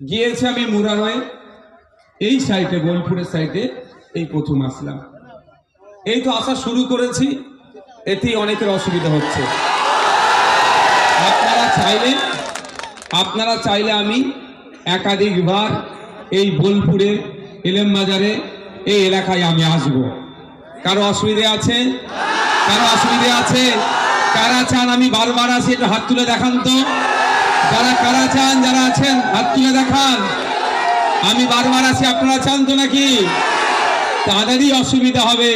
গিয়েছে আমি মুরারয়ে। এই সাইডে বোলপুরের সাইডে এই প্রথম আসলাম। এই তো আসা শুরু করেছি। এতেই অনেকের অসুবিধা হচ্ছে। আপনারা চাইলে আপনারা চাইলে আমি একাধিকবার এই বোলপুরে, এলেম বাজারে এই এলাকায় আমি আসব। কারও অসুবিধে আছে? কারও অসুবিধে আছে? কারা চান আমি বারবার আসি, একটু হাত তুলে দেখান তো। যারা কারা চান, যারা আছেন, হাত তুলে দেখান। আমি বারবার আছি, আপনারা চান তো নাকি? তাদেরই অসুবিধা হবে।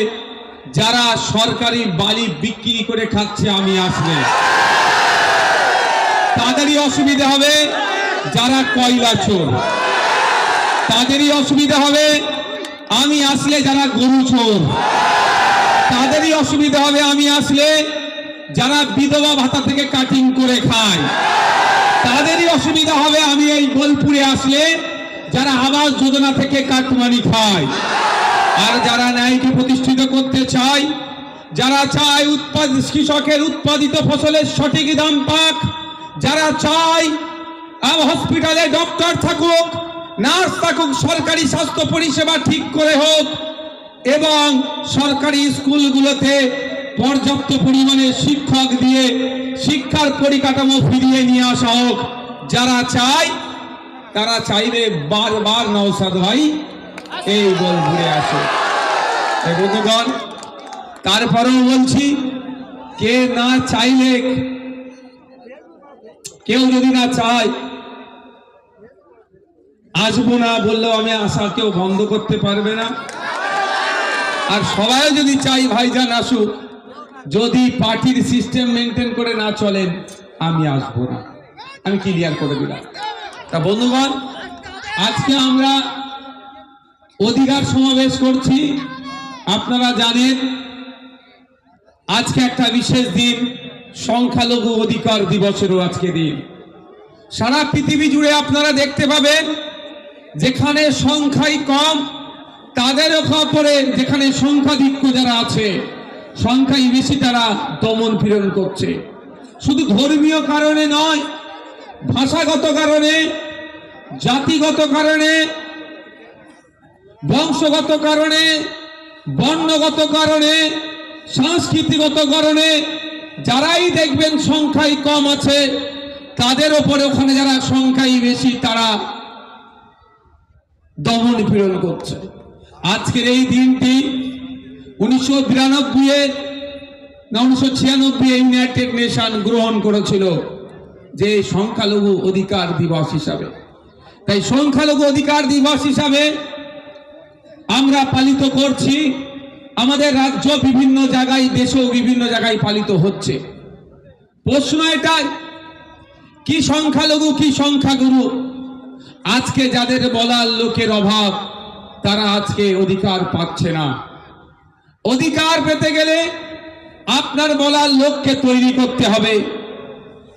যারা সরকারি বালি বিক্রি করে খাচ্ছে, আমি আসলে তাদেরই অসুবিধা হবে যারা কয়লা চোর। তাদেরই অসুবিধা হবে আমি আসলে যারা গরু চোর। তাদেরই অসুবিধা হবে আমি আসলে যারা বিধবা ভাতা থেকে কাটিং করে খায়। তাদেরই অসুবিধা হবে, আমি এই বোলপুরে আসলে যারা আবাস যোজনা থেকে কাটমানি খায়। আর যারা ন্যায়কে প্রতিষ্ঠিত করতে চায়, যারা চায় উৎপাদ, কৃষকের উৎপাদিত ফসলের সঠিক দাম পাক, যারা চায় হসপিটালে ডক্টর থাকুক, নার্স থাকুক, সরকারি স্বাস্থ্য পরিষেবা ঠিক করে হোক, এবং সরকারি স্কুলগুলোতে পর্যাপ্ত পরিমাণে শিক্ষক দিয়ে শিক্ষার পরিকাঠামো ফিরিয়ে নিয়ে আসা হোক। যারা চায়, তারা চাইবে বারবার নৌসাদ ভাই এই বল ঘুরে আসে বন্ধুগণ, তারপরেও বলছি, কে না চাইলে, কেউ যদি না চায়, আসব না বললেও আমি আশা কেউ বন্ধ করতে পারবে না। আর সবাই যদি চাই ভাইজান আসুক। যদি পার্টির সিস্টেম মেনটেন করে না চলেন আমি আসব না। আমি ক্লিয়ার করে দিলাম। তা বন্ধুগণ, আজকে আমরা অধিকার সমাবেশ করছি। আপনারা জানেন, আজকে একটা বিশেষ দিন, সংখ্যালঘু অধিকার দিবসেরও আজকে দিন। সারা পৃথিবী জুড়ে আপনারা দেখতে পাবেন, যেখানে সংখ্যাই কম, তাদের খবরে যেখানে সংখ্যাধিক্য যারা আছে সংখ্যাই বেশি তারা দমন পীড়ন করছে। শুধু ধর্মীয় কারণে নয়, ভাষাগত কারণে, জাতিগত কারণে, বংশগত কারণে, বর্ণগত কারণে, সাংস্কৃতিগত কারণে যারাই দেখবেন সংখ্যাই কম আছে, তাদের ওপরে ওখানে যারা সংখ্যাই বেশি, তারা দমন পীড়ন করছে। আজকের এই দিনটি উনিশশো বিরানব্বই না, উনিশশো ছিয়ানব্বই ইউনাইটেড নেশন গ্রহণ করেছিল যে সংখ্যালঘু অধিকার দিবস হিসাবে। তাই সংখ্যালঘু অধিকার দিবস হিসাবে আমরা পালিত করছি। আমাদের রাজ্য বিভিন্ন জায়গায়, দেশেও বিভিন্ন জায়গায় পালিত হচ্ছে। প্রশ্ন এটাই, কি সংখ্যালঘু, কি সংখ্যাগুরু? আজকে যাদের বলার লোকের অভাব, তারা আজকে অধিকার পাচ্ছে না। অধিকার পেতে গেলে আপনার বলার লোককে তৈরি করতে হবে।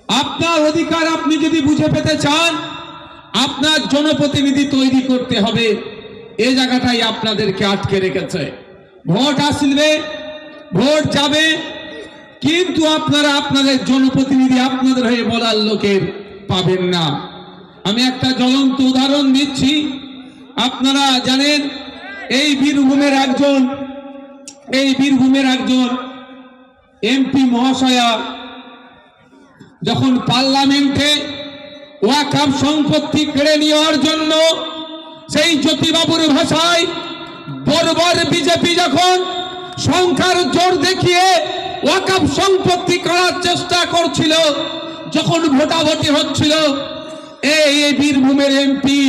আপনার অধিকার আপনি যদি বুঝে পেতে চান, আপনার জনপ্রতিনিধি তৈরি করতে হবে। এ জায়গাটাই আপনাদেরকে আটকে রেখেছে। ভোট আসবে, ভোট যাবে, কিন্তু আপনারা আপনাদের জনপ্রতিনিধি আপনাদের হয়ে বলার লোকের পাবেন না। আমি একটা জ্বলন্ত উদাহরণ দিচ্ছি। আপনারা জানেন, এই বীরভূমের একজন এই বীরভূমের একজন এমপি মহাশয়া যখন পার্লামেন্টে ওয়াকাব সম্পত্তি কেড়ে নেওয়ার জন্য সেই জ্যোতিবাবুর ভাষায় বর্বর বিজেপি যখন সংখ্যার জোর দেখিয়ে ওয়াকাব সম্পত্তি করার চেষ্টা করছিল, যখন ভোটাভুটি হচ্ছিল এই বীরভূমের এমপি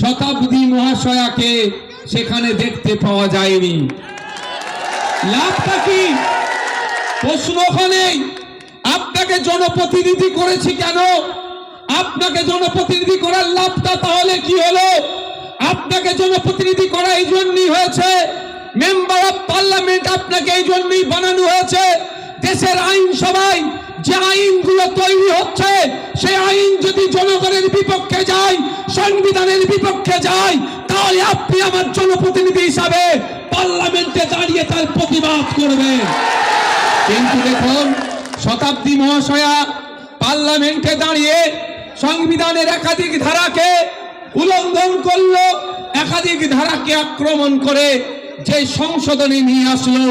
শতাব্দী মহাশয়াকে সেখানে দেখতে পাওয়া যায়নি। লাভটা কি? প্রশ্ন ওখানেই আপনাকে জনপ্রতিনিধি করেছি কেন? আপনাকে জনপ্রতিনিধি করার লাভটা তাহলে কি হলো? আপনাকে জনপ্রতিনিধি করা এই জন্যই হয়েছে মেম্বার অফ পার্লামেন্ট আপনাকে এই জন্যই বানানো হয়েছে। দেশের আইন সভায় যে আইনগুলো তৈরি হচ্ছে, সেই আইন যদি জনগণের বিপক্ষে যায়, সংবিধানের বিপক্ষে যায়, তাহলে আপনি আমার জনপ্রতিনিধি হিসাবে পার্লামেন্টে দাঁড়িয়ে তার প্রতিবাদ করবেন কিন্তু দেখুন, শতাব্দী মহাশয়া পার্লামেন্টে দাঁড়িয়ে সংবিধানের একাধিক ধারাকে উল্লঙ্ঘন করল, একাধিক ধারাকে আক্রমণ করে যে সংশোধনী নিয়ে আসলো,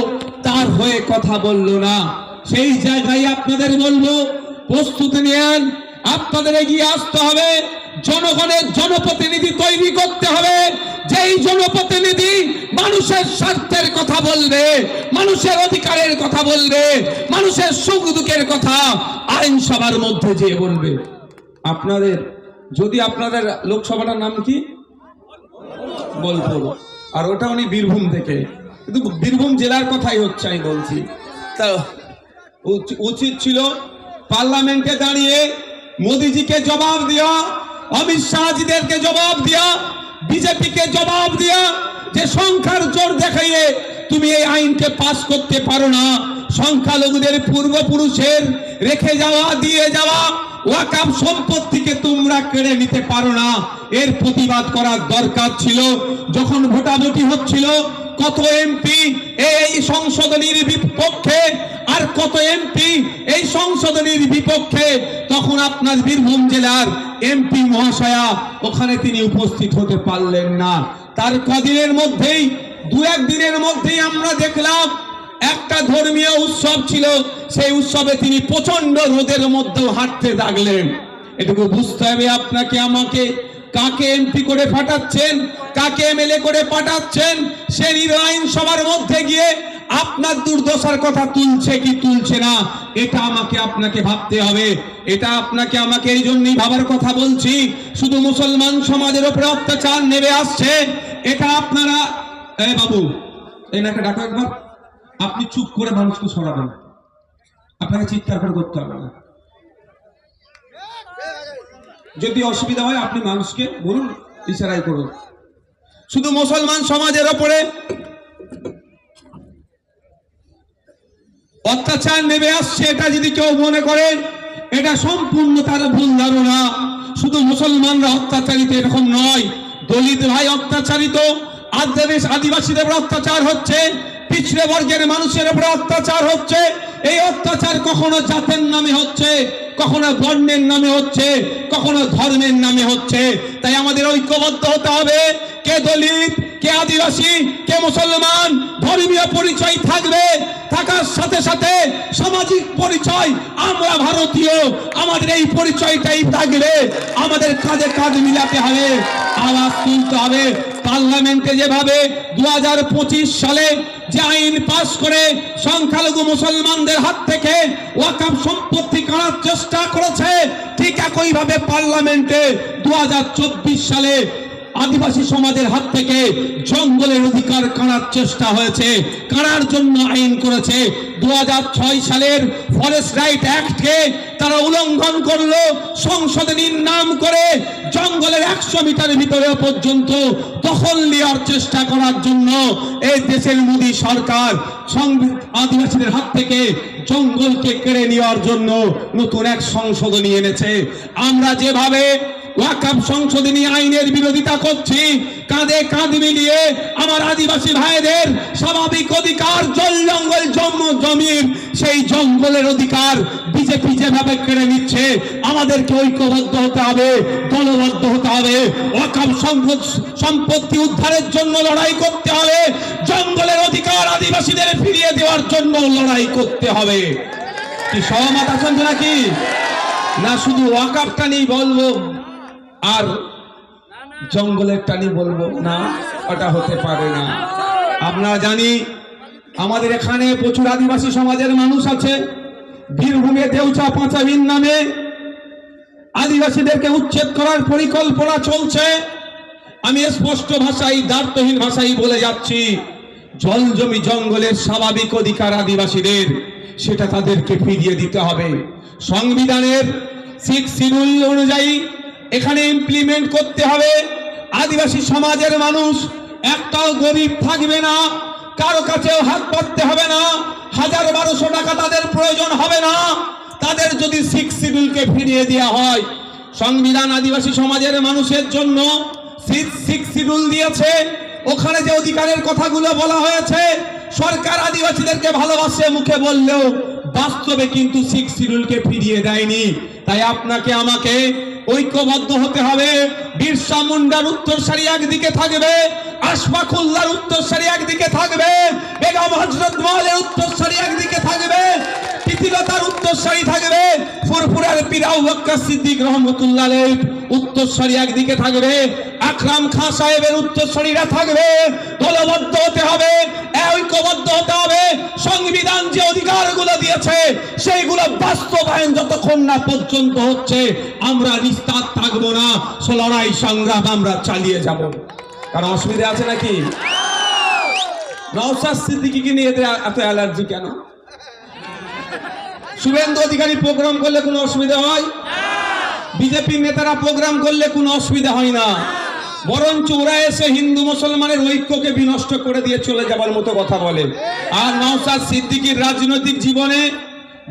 তার হয়ে কথা বলল না। সেই জায়গায় আপনাদের বলব, প্রস্তুতি নেন। আপনাদের এগিয়ে আসতে হবে। জনগণের জনপ্রতিনিধি তৈরি করতে হবে। যেই জনপ্রতিনিধি মানুষের স্বার্থের কথা বলবে, মানুষের অধিকারের কথা বলবে, মানুষের সুখ দুঃখের কথা আইনসভার মধ্যে যে বলবে। আপনাদের, যদি আপনাদের লোকসভাটার নাম কি? বোলপুর। আর ওটা উনি বীরভূম থেকে। কিন্তু বীরভূম জেলার কথাই হচ্ছে, আমি বলছি। তা উচ- উচিত ছিল পার্লামেন্টে দাঁড়িয়ে মোদিজিকে জবাব দেওয়া অমিত শাহজিদেরকে জবাব দেওয়া বিজেপিকে জবাব দেওয়া যে সংখ্যার জোর দেখাইয়ে তুমি এই আইনকে পাস করতে পারো না। সংখ্যালঘুদের পূর্বপুরুষের রেখে যাওয়া, দিয়ে যাওয়া, ওয়াকাব সম্পত্তিকে তোমরা কেড়ে নিতে পারো না। এর প্রতিবাদ করার দরকার ছিল। যখন ভোটাভুটি হচ্ছিল কত এমপি এই সংশোধনীর বিপক্ষে? আর কত এমপি এই সংশোধনীর বিপক্ষে? তখন আপনার বীরভূম জেলার এমপি মহাশয়া, ওখানে তিনি উপস্থিত হতে পারলেন না। তার কদিনের মধ্যেই, দু এক দিনের মধ্যেই আমরা দেখলাম, একটা ধর্মীয় উৎসব ছিল। সেই উৎসবে তিনি প্রচণ্ড রোদের মধ্যেও হাঁটতে থাকলেন এটুকু বুঝতে হবে আপনাকে, আমাকে। কাকে এমপি করে ফাটাচ্ছেন, কাকে এমএলএ করে পাঠাচ্ছেন, সে আইন সবার মধ্যে গিয়ে আপনার দুর্দশার কথা তুলছে কি তুলছে না, এটা আমাকে আপনাকে ভাবতে হবে। এটা আপনাকে আমাকে এই জন্যই ভাবার কথা বলছি, শুধু মুসলমান সমাজের উপরে অত্যাচার নেমে আসছে, এটা আপনারা, এ বাবু এই নাকে ডাকো একবার। আপনি চুপ করে মানুষকে সরাবেন। আপনাকে চিৎকার করে করতে হবে না। যদি অসুবিধা হয়, আপনি মানুষকে বলুন ইশারাই করুন। শুধু মুসলমান সমাজের ওপরে অত্যাচার নেমে আসছে, এটা যদি কেউ মনে করেন এটা সম্পূর্ণ তার ভুল ধারণা। শুধু মুসলমানরা অত্যাচারিত, এরকম নয়। দলিত ভাই অত্যাচারিত আদিবাসী আদিবাসীদের উপর অত্যাচার হচ্ছে, পিছড়ে বর্গের মানুষের উপরে অত্যাচার হচ্ছে। এই অত্যাচার কখনো জাতের নামে হচ্ছে। কখনো বর্ণের নামে হচ্ছে, কখনো ধর্মের নামে হচ্ছে। তাই আমাদের ঐক্যবদ্ধ হতে হবে। কে দলিত? কে আদিবাসী, কে মুসলমান, ধর্মীয় পরিচয় থাকবে। থাকার সাথে সাথে সামাজিক পরিচয়, আমরা ভারতীয়, আমাদের এই পরিচয়টাই থাকবে। আমাদের কাঁধে কাঁধ মিলাতে হবে, আওয়াজ তুলতে হবে। পার্লামেন্টে যেভাবে দু হাজার পঁচিশ সালে যে আইন পাশ করে সংখ্যালঘু মুসলমানদের হাত থেকে ওয়াকাফ সম্পত্তি করার চেষ্টা করেছে, ঠিক একইভাবে পার্লামেন্টে দু হাজার চব্বিশ সালে আদিবাসী সমাজের হাত থেকে জঙ্গলের অধিকার কাড়ার চেষ্টা হয়েছে, কাড়ার জন্য আইন করেছে। দুহাজার ছয় সালের ফরেস্ট রাইট অ্যাক্টকে তারা উল্লঙ্ঘন করল সংশোধনীর নাম করে জঙ্গলের একশো মিটার ভিতরে পর্যন্ত দখল নেওয়ার চেষ্টা করার জন্য এই দেশের মোদী সরকার আদিবাসীদের হাত থেকে জঙ্গলকে কেড়ে নেওয়ার জন্য নতুন এক সংশোধনী এনেছে। আমরা যেভাবে ওয়াকাব সংশোধনী আইনের বিরোধিতা করছি। কাঁধে কাঁধ মিলিয়ে আমার আদিবাসী ভাইদের স্বাভাবিক অধিকার, জল জঙ্গল জন্ম জমির, সেই জঙ্গলের অধিকার বিজেপি যেভাবে কেড়ে নিচ্ছে, আমাদেরকে ঐক্যবদ্ধ হতে হবে, দলবদ্ধ হতে হবে। ওয়াকাব সম্পত্তি উদ্ধারের জন্য লড়াই করতে হবে, জঙ্গলের অধিকার আদিবাসীদের ফিরিয়ে দেওয়ার জন্য লড়াই করতে হবে। কি সহমত আছেন নাকি? না, শুধু ওয়াকাবটা নিয়ে বলব। আর জঙ্গলের টানি বলব, না, ওটা হতে পারে না। আমরা জানি আমাদের এখানে প্রচুর আদিবাসী সমাজের মানুষ আছে। বীরভূমে দেউচা পাঁচাবিন নামে আদিবাসীদেরকে উচ্ছেদ করার পরিকল্পনা চলছে। আমি স্পষ্ট ভাষায় দার্থহীন ভাষায় বলে যাচ্ছি, জল জমি জঙ্গলের স্বাভাবিক অধিকার আদিবাসীদের, সেটা তাদেরকে ফিরিয়ে দিতে হবে। সংবিধানের সিক্স শিডিউল অনুযায়ী এখানে ইমপ্লিমেন্ট করতে হবে। আদিবাসী সমাজের মানুষ একটাও গরিব থাকবে না, কারও কাছেও হাত পাততে হবে না, হাজার বারোশো টাকা তাদের প্রয়োজন হবে না। তাদের যদি সিক্স শিডিউলকে ফিরিয়ে দেওয়া হয়, সংবিধান আদিবাসী সমাজের মানুষের জন্য শিডিউল দিয়েছে। ওখানে যে অধিকারের কথাগুলো বলা হয়েছে, সরকার আদিবাসীদেরকে ভালোবাসে মুখে বললেও বাস্তবে কিন্তু সিক্স শিডিউলকে ফিরিয়ে দেয়নি। তাই আপনাকে, আমাকে ঐক্যবদ্ধ হতে হবে। বিরসা মুন্ডার উত্তর উত্তরসারি একদিকে থাকবে আশফাকুল্লার উত্তরসারি একদিকে থাকবে, বেগম হজরত মহলের উত্তরসারি একদিকে থাকবে। তিতিলতার উত্তরসারি থাকবে। ফুরফুরার পিরাউ বক্কা সিদ্দিক রহমতুল্লাহ উত্তরসারি একদিকে থাকবে। আকরাম খান সাহেবের উত্তরসারিরা থাকবে। দলবদ্ধ হতে হবে, ঐক্যবদ্ধ হতে হবে। সংবিধান যে অধিকারগুলো দিয়েছে, সেইগুলো বাস্তবায়ন যতক্ষণ না পর্যন্ত হচ্ছে, আমরা নিস্তার থাকব না। লড়াই সংগ্রাম আমরা চালিয়ে যাব। কারণ অসুবিধা আছে নাকি? নওসাদ সিদ্দিকিকে নিয়ে এত অ্যালার্জি কেন? শুভেন্দু অধিকারী প্রোগ্রাম করলে কোনো অসুবিধা হয়? বিজেপির নেতারা প্রোগ্রাম করলে কোনো অসুবিধা হয় না। বরঞ্চ ওরা এসে হিন্দু মুসলমানের ঐক্যকে বিনষ্ট করে দিয়ে চলে যাবার মতো কথা বলে। আর নওসাদ সিদ্দিকীর রাজনৈতিক জীবনে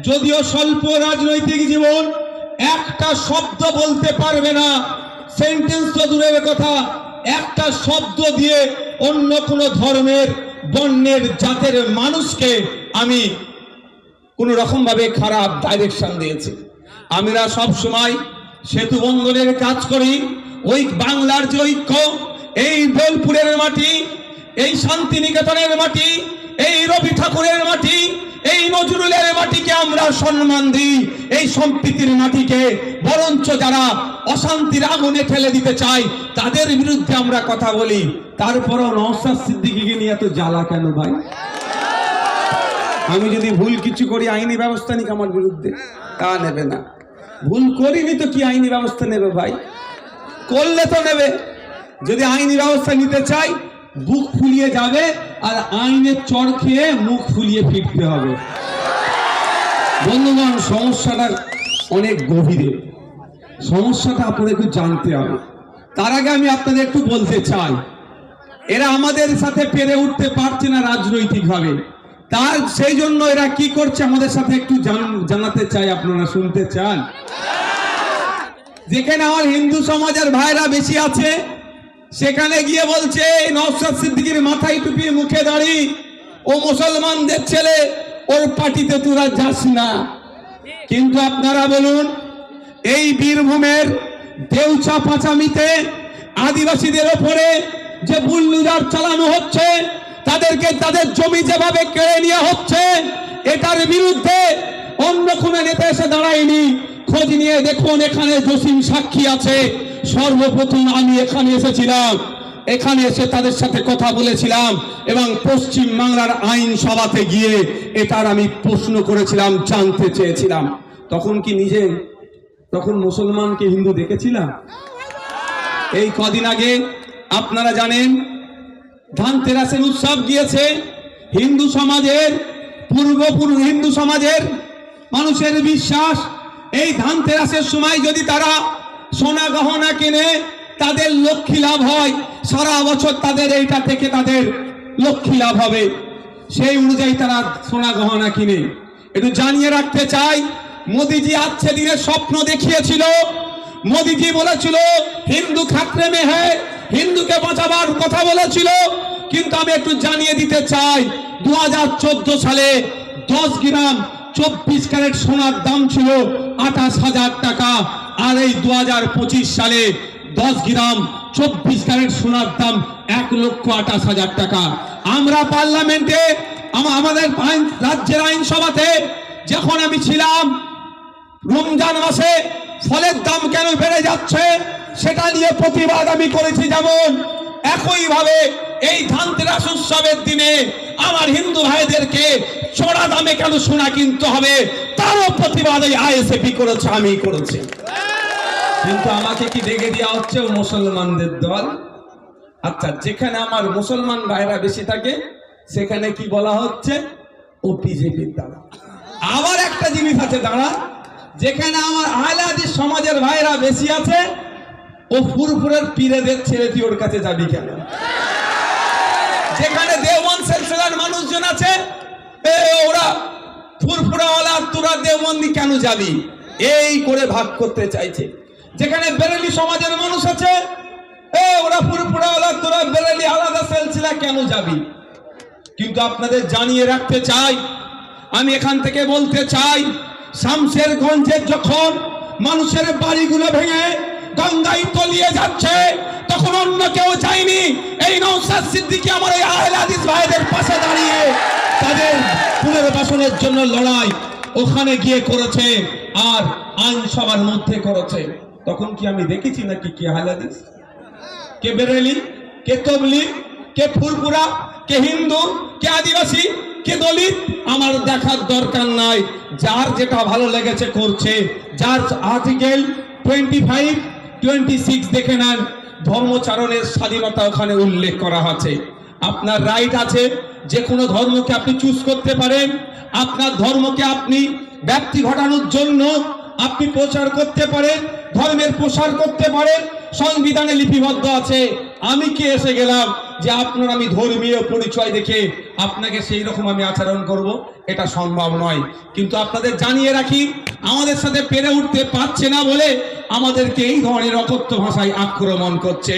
যদিও স্বল্প রাজনৈতিক জীবন, একটা শব্দ বলতে পারবে না। সেন্টেন্স তো দূরের কথা। একটা শব্দ দিয়ে অন্য কোনো ধর্মের, বর্ণের, জাতের মানুষকে আমি কোনো রকম ভাবে খারাপ ডাইরেকশন দিয়েছে। আমরা সব সময় সেতু বন্ধনের কাজ করি, ওই বাংলার যে ঐক্য, এই বোলপুরের মাটি, এই শান্তিনিকেতনের মাটি, এই রবি ঠাকুরের মাটি, এই নজরুলের মাটিকে আমরা সম্মান দিই। এই সম্প্রীতির মাটিকে, বরঞ্চ যারা অশান্তির আগুনে ঠেলে দিতে চাই তাদের বিরুদ্ধে আমরা কথা বলি। তারপরও নওসাদ সিদ্দিকিকে নিয়ে এত জ্বালা কেন ভাই? আমি যদি ভুল কিছু করি, আইনি ব্যবস্থা নিক আমার বিরুদ্ধে। তা নেবে না। ভুল করিনি তো কি আইনি ব্যবস্থা নেবে ভাই? করলে তো নেবে। যদি আইনি ব্যবস্থা নিতে চাই, বুক ফুলিয়ে যাবে আর আইনের চর খেয়ে মুখ ফুলিয়ে ফিরতে হবে। বন্ধুগণ, সমস্যাটা অনেক গভীরে। সমস্যাটা আপনাদের একটু জানতে হবে। তার আগে আমি আপনাদের একটু বলতে চাই, এরা আমাদের সাথে পেরে উঠতে পারছে না রাজনৈতিকভাবে। তার সেই জন্য এরা কি করছে? আমাদের সাথে একটু জান- জানাতে চাই, আপনারা শুনতে চান। যেখানে আমার হিন্দু সমাজের ভাইরা বেশি আছে, সেখানে গিয়ে বলছে, এই নওশাদ সিদ্দিকীর মাথায় টুপি মুখে দাঁড়ি। ও মুসলমানদের ছেলে, ওর পার্টিতে তোরা যাস না। কিন্তু আপনারা বলুন, এই বীরভূমের দেউচা পাঁচামিতে আদিবাসীদের ওপরে যে বুল্লুজার চালানো হচ্ছে তাদেরকে তাদের জমি যেভাবে কেড়ে নেওয়া হচ্ছে, এটার বিরুদ্ধে অন্য কোনো নেতা এসে দাঁড়ায়নি। খোঁজ নিয়ে দেখুন, এখানে জসিম সাক্ষী আছে। সর্বপ্রথম আমি এখানে এসেছিলাম। এখানে এসে তাদের সাথে কথা বলেছিলাম এবং পশ্চিম বাংলার আইন সভাতে গিয়ে এটার আমি প্রশ্ন করেছিলাম, জানতে চেয়েছিলাম। তখন কি নিজে, তখন মুসলমানকে হিন্দু দেখেছিলাম? এই কদিন আগে আপনারা জানেন ধানতেরাসের উৎসব গিয়েছে। হিন্দু সমাজের, পূর্বপুরুষ হিন্দু সমাজের মানুষের বিশ্বাস, এই ধানতেরাসের সময় যদি তারা সোনা গহনা কিনে, তাদের লক্ষ্মী লাভ হয়। সারা বছর তাদের এইটা থেকে তাদের লক্ষ্মী লাভ হবে। সেই অনুযায়ী তারা সোনা গহনা কিনে। একটু জানিয়ে রাখতে চাই, মোদিজি আজকে দিনের স্বপ্ন দেখিয়েছিল। মোদিজি বলেছিল, হিন্দু খাত্রে মে হ্যায় হিন্দুকে বাঁচাবার কথা বলেছিল, কিন্তু আমি একটু জানিয়ে দিতে চাই দু হাজার চোদ্দ সালে দশ গ্রাম চব্বিশ ক্যারেট সোনার দাম ছিল আঠাশ হাজার টাকা, আর এই দু হাজার পঁচিশ সালে দশ গ্রাম চব্বিশ ক্যারেট সোনার দাম এক লক্ষ আঠাশ হাজার টাকা। আমরা পার্লামেন্টে আমাদের রাজ্যের আইনসভাতে যখন আমি ছিলাম, রমজান মাসে ফলের দাম কেন বেড়ে যাচ্ছে? সেটা নিয়ে প্রতিবাদ আমি করেছি যেমন একইভাবে এই ধানতেরাস উৎসবের দিনে আমার হিন্দু ভাইদেরকে চড়া দামে কেন সোনা কিনতে হবে? তারও প্রতিবাদ এই আইএসএপি করেছে আমি করেছি। কিন্তু আমাকে কি ডেকে দেওয়া হচ্ছে মুসলমানদের দল? আচ্ছা যেখানে আমার মুসলমান ভাইরা বেশি থাকে, সেখানে কি বলা হচ্ছে? ও বিজেপির দ্বারা। আবার একটা জিনিস আছে, দাঁড়া। যেখানে আমার আহলাদি সমাজের ভাইরা বেশি আছে ও ফুরফুরের পীরেদের তুই ওর কাছে যাবি কেন? যেখানে দেওয়ান সিলসিলার মানুষজন আছে ওরা ফুরফুরাওয়ালা, তোরা দেওবন্দি কেন যাবি? এই করে ভাগ করতে চাইছে। যেখানে বেরেলি সমাজের মানুষ আছে, এ, ওরা ফুরফুরাওয়ালা, তোরা বেরেলি আলাদা সিলসিলা কেন যাবি? কিন্তু আপনাদের জানিয়ে রাখতে চাই, আমি এখান থেকে বলতে চাই শামশেরগঞ্জের যখন মানুষের বাড়িগুলো ভেঙে গঙ্গায় তলিয়ে যাচ্ছে, তখন অন্য কেউ চাইনি এই নৌসাদ সিদ্দিকি আমার এই আহলে হাদিস ভাইদের পাশে দাঁড়িয়ে তাদের পুনর্বাসনের জন্য লড়াই ওখানে গিয়ে করেছে আর আইনসভার মধ্যে করেছে। তখন কি আমি দেখেছি নাকি কি আহলে হাদিস? কে বেরেলি, কে তবলি, কে ফুরপুরা কে হিন্দু, কে আদিবাসী, কে দলিত? আমার দেখার দরকার নাই। যার যেটা ভালো লেগেছে করছে, যার article twenty five twenty six দেখে নেন। ধর্মচারণের স্বাধীনতা ওখানে উল্লেখ করা আছে। আপনার রাইট আছে যে কোনো ধর্মকে আপনি চুজ করতে পারেন। আপনার ধর্মকে আপনি ব্যাপ্তি ঘটানোর জন্য আপনি প্রচার করতে পারেন, ধর্মের প্রসার করতে পারেন, সংবিধানে লিপিবদ্ধ আছে। আমি কি এসে গেলাম? যে আপনার আমি ধর্মীয় পরিচয় দেখে আপনাকে সেই রকম আমি আচরণ করব, এটা সম্ভব নয়। কিন্তু আপনাদের জানিয়ে রাখি, আমাদের সাথে পেরে উঠতে পারছে না বলে আমাদেরকে এই ধরনের অকথ্য ভাষায় আক্রমণ করছে।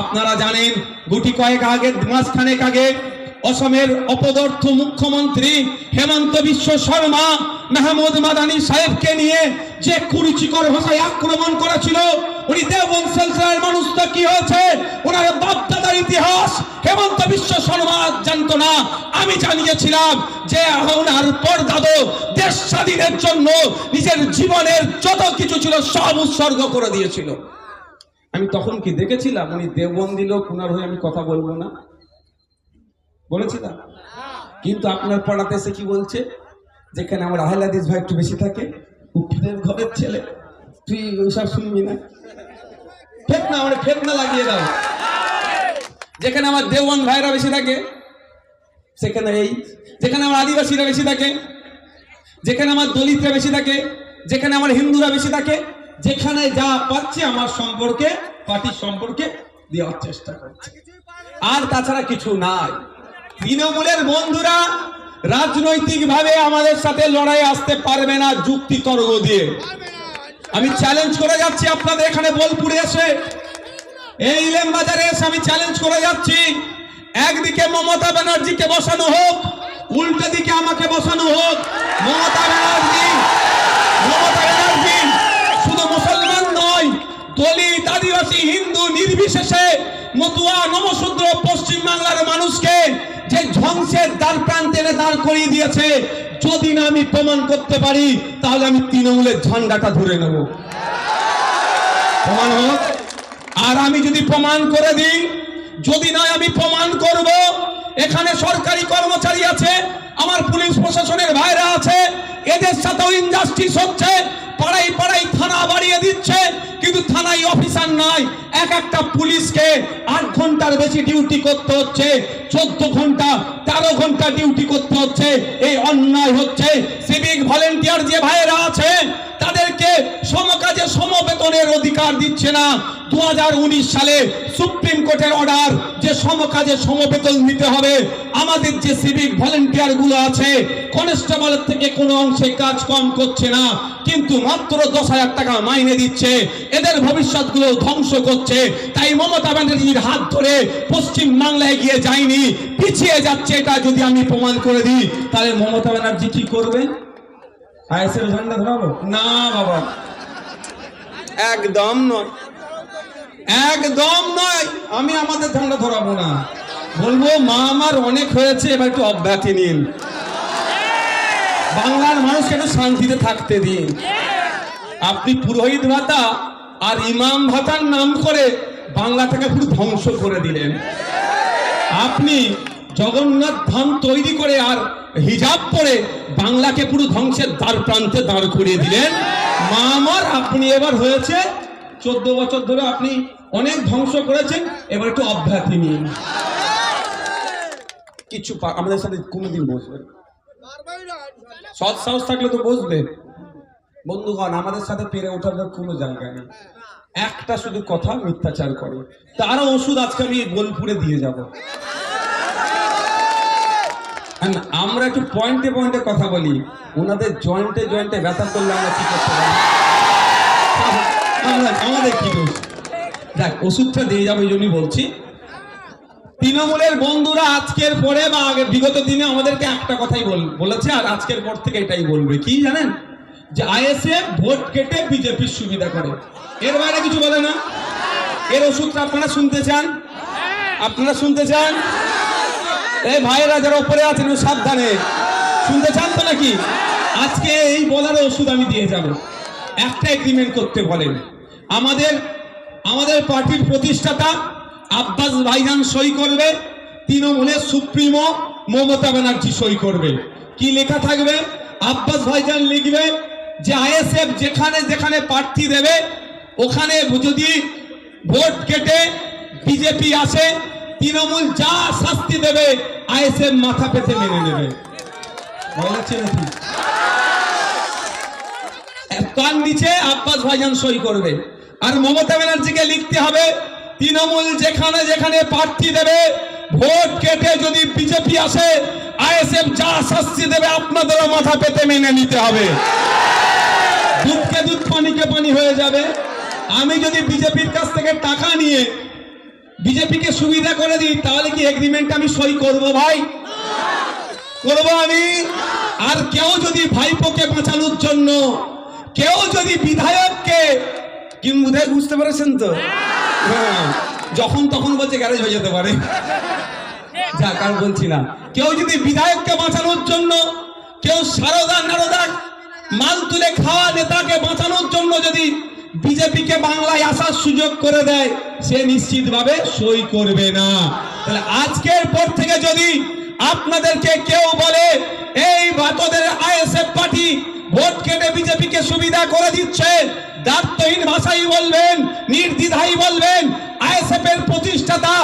আপনারা জানেন, গুটি কয়েক আগে মাসখানেক আগে অসমের অপদর্থ মুখ্যমন্ত্রী হেমন্ত বিশ্ব শর্মা মেহমুদ মাদানী সাহেবকে নিয়ে যে কুরুচিকর ভাষায় আক্রমণ করেছিল, উনি দেবংশের মানুষ তো কি হয়েছে? ওনার বাপদাদার ইতিহাস হেমন্ত বিশ্ব শর্মা জানতো না। আমি জানিয়েছিলাম যে ওনার পরদাদো দেশ স্বাধীনের জন্য নিজের জীবনের যত কিছু ছিল সব উৎসর্গ করে দিয়েছিল। আমি তখন কি দেখেছিলাম? উনি দেববন্দি লোক ওনার হয়ে আমি কথা বলব না। বলেছিলাম কিন্তু আপনার পড়াতে এসে কি বলছে? যেখানে আমার আহলাদিস ভাই একটু বেশি থাকে, উকিলের ঘরের ছেলে। তুই ওইসব শুনবি না? ফেতনা আমার ফেতনা লাগিয়ে দাও। যেখানে আমার দেওয়ান ভাইরা বেশি থাকে, সেখানে এই। যেখানে আমার আদিবাসীরা বেশি থাকে, যেখানে আমার দলিতরা বেশি থাকে, যেখানে আমার হিন্দুরা বেশি থাকে, যেখানে যা পাচ্ছে আমার সম্পর্কে, পার্টির সম্পর্কে দেওয়ার চেষ্টা করছে। আর তাছাড়া কিছু নাই। তৃণমূলের বন্ধুরা রাজনৈতিক ভাবে আমাদের সাথে লড়াই আসতে পারবে না যুক্তি তর্ক দিয়ে। আমি চ্যালেঞ্জ করে যাচ্ছি আপনাদের এখানে বোলপুরে এসে। এই বাজারে এসে আমি চ্যালেঞ্জ করে যাচ্ছি। একদিকে মমতা ব্যানার্জিকে বসানো হোক, উল্টো দিকে আমাকে বসানো হোক। মমতা ব্যানার্জি মমতা ব্যানার্জি শুধু মুসলমান নয়, দলিত, আদিবাসী, হিন্দু, নির্বিশেষে মতুয়া, নমশূদ্র পশ্চিম বাংলার মানুষকে যে ধ্বংসের দ্বার প্রান্তে দাঁড় করিয়ে দিয়েছে, যদি না আমি প্রমাণ করতে পারি, তাহলে আমি তৃণমূলের ঝান্ডাটা ধরে নেব। প্রমাণ হোক আর আমি যদি প্রমাণ করে দিই, যদি নয় আমি প্রমাণ করব, এখানে সরকারি কর্মচারী আছে, আমার পুলিশ প্রশাসনের ভাইরা আছে, এদের সাথেও ইনজাস্টিস হচ্ছে পাড়াই পাড়াই থানা বাড়িয়ে দিচ্ছে, কিন্তু থানায় অফিসার নাই এক একটা পুলিশকে আট ঘণ্টার বেশি ডিউটি করতে হচ্ছে, চোদ্দ ঘণ্টা, তেরো ঘণ্টা ডিউটি করতে হচ্ছে। এই অন্যায় হচ্ছে। সিভিক ভলেন্টিয়ার যে ভাইয়েরা আছে তাদেরকে সমকাজে সমবেতনের অধিকার দিচ্ছে না। দু সালে সুপ্রিম কোর্টের অর্ডার যে সমকাজে সমবেতন দিতে হবে, আমাদের যে সিভিক ভলেন্টিয়ারগুলো আছে কনস্টেবলের থেকে কোনো অংশে কাজ কম করছে না, কিন্তু মাত্র দশ হাজার টাকা মাইনে দিচ্ছে। এদের ভবিষ্যৎ গুলো ধ্বংস করছে। তাই মমতা ব্যানার্জির হাত ধরে পশ্চিম বাংলায় গিয়ে যায়নি, পিছিয়ে যাচ্ছে এটা যদি আমি প্রমাণ করে দিই, তাহলে মমতা ব্যানার্জি কি করবে? ঝান্ডা ধরাবো না, বাবা। একদম নয়। একদম নয়। আমি আমাদের ঝান্ডা ধরাবো না। বলব, মা আমার অনেক হয়েছে, এবার একটু অব্যাহতি নিন। বাংলার মানুষকে একটু শান্তিতে থাকতে দিন। আপনি পুরোহিত ভাতা আর ইমাম ভাতার নাম করে বাংলাটাকে পুরো ধ্বংস করে দিলেন। আপনি জগন্নাথ ধাম তৈরি করে আর হিজাব পরে বাংলাকে পুরো ধ্বংসের দ্বার প্রান্তে দাঁড় করিয়ে দিলেন। মা আমার, আপনি এবার হয়েছে চোদ্দ বছর ধরে আপনি অনেক ধ্বংস করেছেন, এবার একটু অব্যাহতি নিন। কিছু আমাদের সাথে কোনোদিন বসবে সৎ সাহস থাকলে তো বসবে। বন্ধুগণ, আমাদের সাথে পেরে ওঠার কোনো জায়গা নেই। একটা শুধু কথা মিথ্যাচার করে। তারও ওষুধ আজকে আমি বোলপুরে দিয়ে যাব। আমরা একটু পয়েন্টে পয়েন্টে কথা বলি। ওনাদের জয়েন্টে জয়েন্টে ব্যথা করলে আমরা কি করতে পারি? আমাদের কি দোষ? দেখ, ওষুধটা দিয়ে যাব এই জন্যই বলছি। তৃণমূলের বন্ধুরা আজকের পরে বা আগে, বিগত দিনে আমাদেরকে একটা কথাই বল- বলেছে, আর আজকের পর থেকে এটাই বলবে। কি জানেন? যে আইএসএফ ভোট কেটে বিজেপির সুবিধা করে। এর বাইরে কিছু বলে না? এর ওষুধটা আপনারা শুনতে চান? আপনারা শুনতে চান? এই ভাইয়েরা যারা উপরে আছেন সাবধানে। শুনতে চান তো নাকি? আজকে এই বলার ওষুধ আমি দিয়ে যাব। একটা এগ্রিমেন্ট করতে বলেন। আমাদের আমাদের পার্টির প্রতিষ্ঠাতা আব্বাস ভাইজান সই করবে, তৃণমূলের সুপ্রিমো মমতা ব্যানার্জি সই করবে। কি লেখা থাকবে? আব্বাস ভাইজান লিখবে যে আইএসএফ যেখানে যেখানে প্রার্থী দেবে, ওখানে যদি ভোট কেটে বিজেপি আসে, তৃণমূল যা শাস্তি দেবে, আইএসএফ মাথা পেতে মেনে নেবে। তার নিচে আব্বাস ভাইজান সই করবে। আর মমতা ব্যানার্জিকে লিখতে হবে, তৃণমূল যেখানে যেখানে প্রার্থী দেবে ভোট কেটে যদি বিজেপি আসে আইএসএফ যা শাস্তি দেবে আপনাদেরও মাথা পেতে মেনে নিতে হবে। দুধকে দুধ পানিকে পানি হয়ে যাবে। আমি যদি বিজেপির কাছ থেকে টাকা নিয়ে বিজেপিকে সুবিধা করে দিই তাহলে কি এগ্রিমেন্ট আমি সই করব ভাই? করব আমি। আর কেউ যদি ভাইপোকে বাঁচানোর জন্য কেউ যদি বিধায়ককে কি বুঝে বুঝতে পেরেছেন তো? হ্যাঁ, যখন তখন বলছে গ্যারেজ হয়ে যেতে পারে। যা কার বলছি না। কেউ যদি বিধায়ককে বাঁচানোর জন্য, কেউ সারদা নারদা মাল তুলে খাওয়া নেতাকে বাঁচানোর জন্য যদি বিজেপিকে বাংলায় আসার সুযোগ করে দেয়, সে নিশ্চিতভাবে সই করবে না। তাহলে আজকের পর থেকে যদি আপনাদেরকে কেউ বলে, এই তোদের আইএসএফ পার্টি ভোট কেটে বিজেপিকে সুবিধা করে দিচ্ছে, দার্থহীন ভাষাই বলবেন, নির্দ্বিধাই বলবেন আইএসএফ এর প্রতিষ্ঠাতা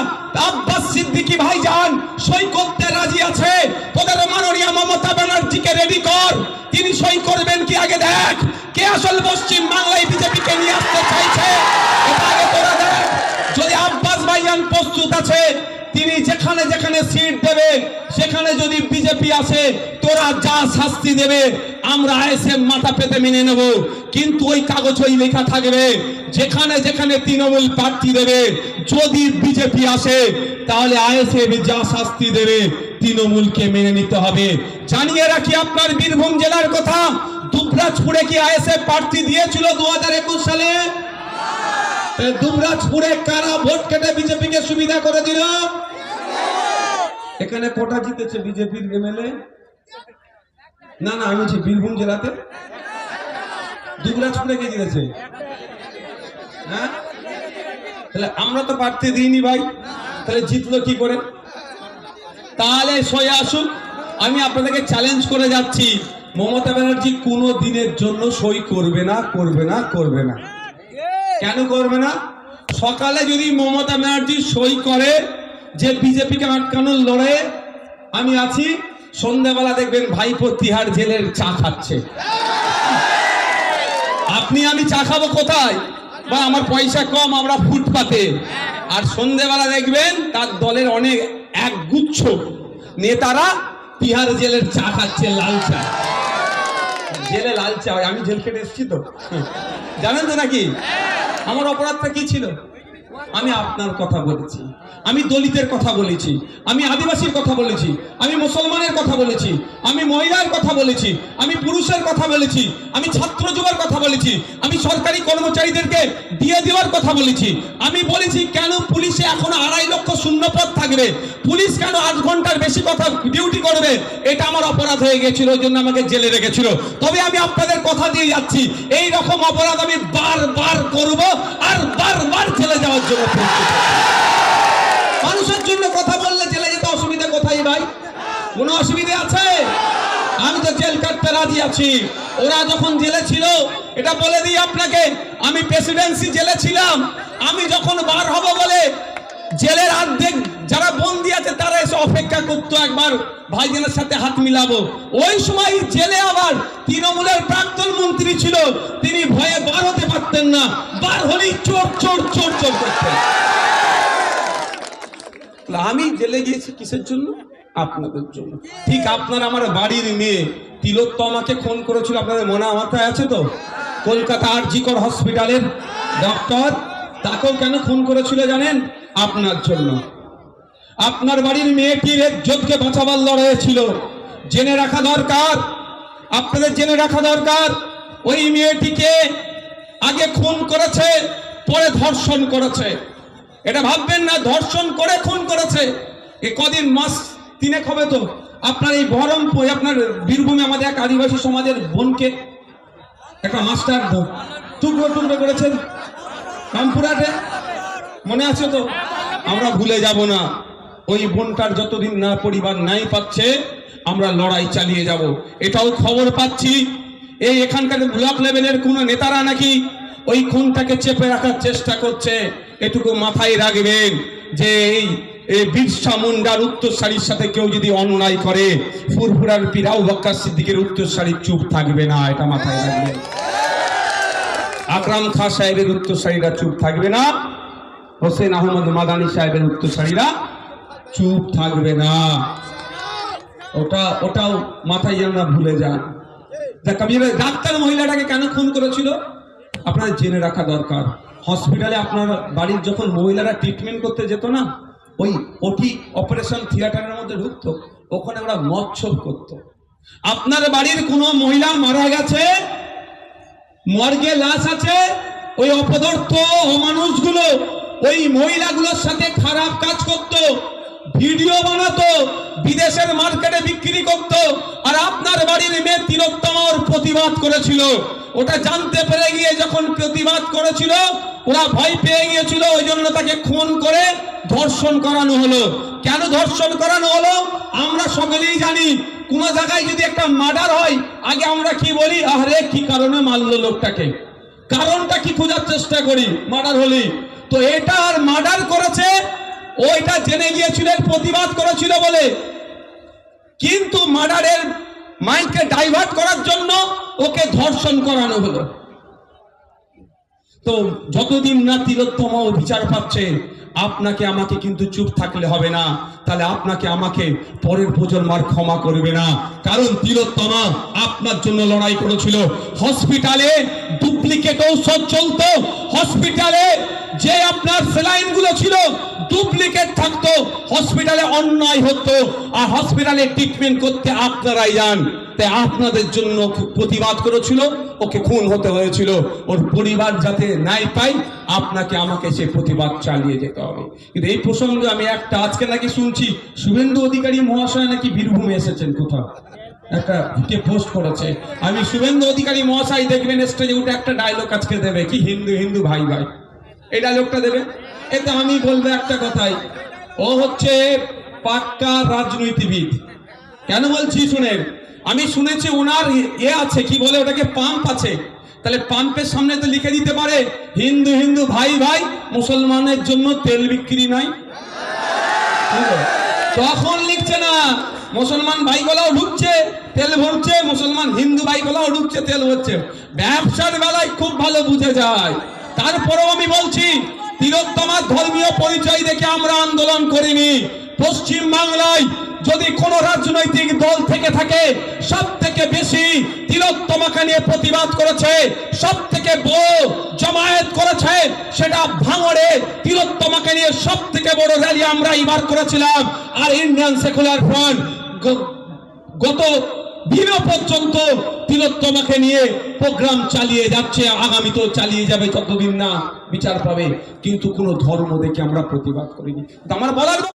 আব্বাস সিদ্দিকী ভাইজান সই করতে রাজি আছে। তোদের মাননীয় মমতা ব্যানার্জিকে রেডি কর। তিনি সই করবেন কি আগে দেখ। কে আসল পশ্চিম বাংলায় বিজেপিকে নিয়ে আসতে চাইছে? এটা আগে তোরা দেখ, যদি আব্বাস ভাইজান প্রস্তুত আছে তিনি যেখানে যেখানে সিট দেবে সেখানে যদি বিজেপি আসে, তোরা যা শাস্তি দেবে, আমরা আইএসএফ মাথা পেতে মেনে নেব। কিন্তু ওই কাগজ ওই লেখা থাকবে, যেখানে যেখানে তৃণমূল প্রার্থী দেবে, যদি বিজেপি আসে, তাহলে আইএসএফ যা শাস্তি দেবে, তৃণমূলকে মেনে নিতে হবে। জানিয়ে রাখি আপনার বীরভূম জেলার কথা, দুবরাজপুরে কি আইএসএফ প্রার্থী দিয়েছিল দু সালে? দুবরাজপুরে কারা ভোট কেটে বিজেপিকে সুবিধা করে দিল? এখানে কোটা জিতেছে বিজেপির এমএলএ। না না, আমি বীরভূম জেলাতে। দুবরাজপুরে কে জিতেছে? হ্যাঁ? তাহলে আমরা তো প্রার্থী দিইনি ভাই। তাহলে জিতলো কি করে? তাহলে সয়ে আসুন, আমি আপনাদেরকে চ্যালেঞ্জ করে যাচ্ছি। মমতা ব্যানার্জি কোনো দিনের জন্য সই করবে না করবে না করবে না। কেন করবে না? সকালে যদি মমতা ব্যানার্জি সই করে যে বিজেপিকে আটকানোর লড়াইয়ে, আমি আছি, সন্ধ্যাবেলা দেখবেন ভাইপো তিহার জেলের চা খাচ্ছে। আপনি আমি চা খাব কোথায়? বা আমার পয়সা কম, আমরা ফুটপাতে। আর সন্ধেবেলা দেখবেন তার দলের অনেক এক গুচ্ছ নেতারা তিহার জেলের চা খাচ্ছে লাল চা। জেলে লাল চা হয়, আমি জেল খেটে এসেছি তো। জানেন তো নাকি? আমার অপরাধটা কি ছিল? আমি আপনার কথা বলেছি। আমি দলিতের কথা বলেছি। আমি আদিবাসীর কথা বলেছি। আমি মুসলমানের কথা বলেছি। আমি মহিলার কথা বলেছি। আমি পুরুষের কথা বলেছি। আমি ছাত্র যুবর কথা বলেছি। আমি সরকারি কর্মচারীদেরকে দিয়ে দেওয়ার কথা বলেছি। আমি বলেছি, কেন পুলিশে এখন আড়াই লক্ষ শূন্য পদ থাকবে? পুলিশ কেন আট ঘণ্টার বেশি কথা ডিউটি করবে? এটা আমার অপরাধ হয়ে গেছিল, ওই জন্য আমাকে জেলে রেখেছিল। তবে আমি আপনাদের কথা দিয়ে যাচ্ছি। এই রকম অপরাধ আমি বারবার করব আর বারবার জেলে যাওয়ার জন্য। মানুষের জন্য কথা বললে জেলে যেতে অসুবিধা কোথায় ভাই? কোনো অসুবিধা আছে? আমি তো জেল কাটতে রাজি আছি। ওরা যখন জেলে ছিল, এটা বলে দিই আপনাকে, আমি প্রেসিডেন্সি জেলে ছিলাম। আমি যখন বার হব বলে জেলের অর্ধেক যারা এসে করতো একবার ভাইজানের সাথে হাত মিলাবো। ওই সময় জেলে আবার তৃণমূলের প্রাক্তন মন্ত্রী ছিল। তিনি ভয়ে বার হতে পারতেন না। বার হলেই চোর চোর চোর চোর করতেন। আমি জেলে গিয়েছি কিসের জন্য? আপনাদের জন্য। ঠিক আপনার আমার বাড়ির মেয়ে। তিলোক তো আমাকে ফোন করেছিল, আপনাদের মনে মাথায় আছে তো? কলকাতা আর জিকর হসপিটালের ডক্টর। তাকেও কেন ফোন করেছিল জানেন? আপনার জন্য। আপনার বাড়ির মেয়েটির ইজ্জতকে বাঁচাবার লড়াই ছিল? জেনে রাখা দরকার। আপনাদের জেনে রাখা দরকার, ওই মেয়েটিকে আগে খুন করেছে, পরে ধর্ষণ করেছে। এটা ভাববেন না, ধর্ষণ করে খুন করেছে। এ কদিন মাস তিনেক হবে তো। আপনার এই বহরমপুর আপনার বীরভূমে আমাদের এক আদিবাসী সমাজের বোনকে একটা মাস্টার টুকরো টুকরো করেছেন। রামপুরহাটে মনে আছে তো? আমরা ভুলে যাব না। ওই বোনটার যতদিন না পরিবার নাই পাচ্ছে, আমরা লড়াই চালিয়ে যাব। এটাও খবর পাচ্ছি। এই এখানকার ব্লক লেভেলের কোনো নেতারা নাকি ওই খুনটাকে চেপে রাখার চেষ্টা করছে, এটুকু মাথায় রাখবেন যে এই এই বিরসা মুন্ডার উত্তরসারির সাথে কেউ যদি অন্যায় করে, ফুরফুরার পিরাউ বক্কা সিদ্দিকের উত্তরসারি চুপ থাকবে না, এটা মাথায় রাখবেন। আকরাম খান সাহেবের উত্তরসারীরা চুপ থাকবে না, হোসেন আহমদ মাদানী সাহেবের উত্তরসারীরা চুপ থাকবে না। ওটা, ওটাও মাথায় যেন না ভুলে যান। ডাক্তার মহিলাটাকে কেন খুন করেছিল? আপনার জেনে রাখা দরকার। হসপিটালে আপনার বাড়ির যখন মহিলারা ট্রিটমেন্ট করতে যেত না, ওই ওটি অপারেশন থিয়েটারের মধ্যে ঢুকতো, ওখানে ওরা মৎসব করতো। আপনার বাড়ির কোনো মহিলা মারা গেছে? মর্গে লাশ আছে? ওই অপদার্থ অমানুষগুলো ওই মহিলাগুলোর সাথে খারাপ কাজ করত। ভিডিও বানাতো, বিদেশের মার্কেটে বিক্রি করত, আর আপনার বাড়ির মেয়ে তিলোত্তমার প্রতিবাদ করেছিল। ওটা জানতে পেরে গিয়ে যখন প্রতিবাদ করেছিল, ওরা ভয় পেয়ে গিয়েছিল, ওই জন্য তাকে খুন করে ধর্ষণ করানো হলো। কেন ধর্ষণ করানো হলো? আমরা সকলেই জানি, কোন জায়গায় যদি একটা মার্ডার হয়, আগে আমরা কি বলি? আরে কি কারণে মারলো লোকটাকে? কারণটা কি খোঁজার চেষ্টা করি মার্ডার হলি তো এটা আর মার্ডার করেছে ওইটা জেনে গিয়েছিলেন প্রতিবাদ করেছিল বলে। কিন্তু মার্ডারের মাইন্ডকে ডাইভার্ট করার জন্য ওকে ধর্ষণ করানো হলো। তো যতদিন না তিলোত্তম বিচার পাচ্ছে, আপনাকে, আমাকে কিন্তু চুপ থাকলে হবে না। তাহলে আপনাকে, আমাকে পরের প্রজন্ম আর ক্ষমা করবে না। কারণ তিলোত্তমা আপনার জন্য লড়াই করেছিল। হসপিটালে ডুপ্লিকেট ঔষধ চলতো। হসপিটালে যে আপনার সেলাইনগুলো ছিল ডুপ্লিকেট থাকতো হসপিটালে অন্যায় হতো, আর হসপিটালে ট্রিটমেন্ট করতে আপনারাই যান। তাই আপনাদের জন্য প্রতিবাদ করেছিল, ওকে খুন হতে হয়েছিল। ওর পরিবার যাতে নাই পাই আপনাকে, আমাকে সে প্রতিবাদ চালিয়ে যেতে হবে। কিন্তু এই প্রসঙ্গে আমি একটা আজকে নাকি শুনছি, শুভেন্দু অধিকারী মহাশয় নাকি বীরভূমে এসেছেন কোথাও? একটা কে পোস্ট করেছে। আমি শুভেন্দু অধিকারী মহাশয় দেখবেন স্টেজে উঠে একটা ডায়লগ আজকে দেবে। কি হিন্দু হিন্দু ভাই ভাই। এই ডায়লগটা দেবে? এতে আমি বলব একটা কথাই। ও হচ্ছে পাক্কা রাজনীতিবিদ। কেন বলছি শুনেন? আমি শুনেছি ওনার এ আছে, কি বলে ওটাকে, পাম্প আছে। তাহলে পাম্পের সামনে তো লিখে দিতে পারে, হিন্দু হিন্দু ভাই ভাই, মুসলমানের জন্য তেল বিক্রি নাই। তখন লিখছে না, মুসলমান ভাইগুলাও ঢুকছে, তেল ভরছে, মুসলমান হিন্দু ভাইগুলাও ঢুকছে, তেল ভরছে। ব্যবসার বেলায় খুব ভালো বুঝে যায়। তারপরেও আমি বলছি তিলোত্তমার ধর্মীয় পরিচয় দেখে আমরা আন্দোলন করিনি। পশ্চিম বাংলায় যদি কোন রাজনৈতিক দল থেকে থাকে সব থেকে বেশি তিলোত্তমাকে নিয়ে প্রতিবাদ করেছে সব থেকে বড় জমায়েত করেছে, সেটা ভাঙড়ে তিলোত্তমাকে নিয়ে সব থেকে বড় র্যালি আমরা এবার করেছিলাম। আর ইন্ডিয়ান সেকুলার ফ্রন্ট গত দিনও পর্যন্ত তিলোত্তমাকে নিয়ে প্রোগ্রাম চালিয়ে যাচ্ছে, আগামী তো চালিয়ে যাবে, যতদিন না বিচার পাবে। কিন্তু কোনো ধর্ম দেখে আমরা প্রতিবাদ করিনি। আমার বলার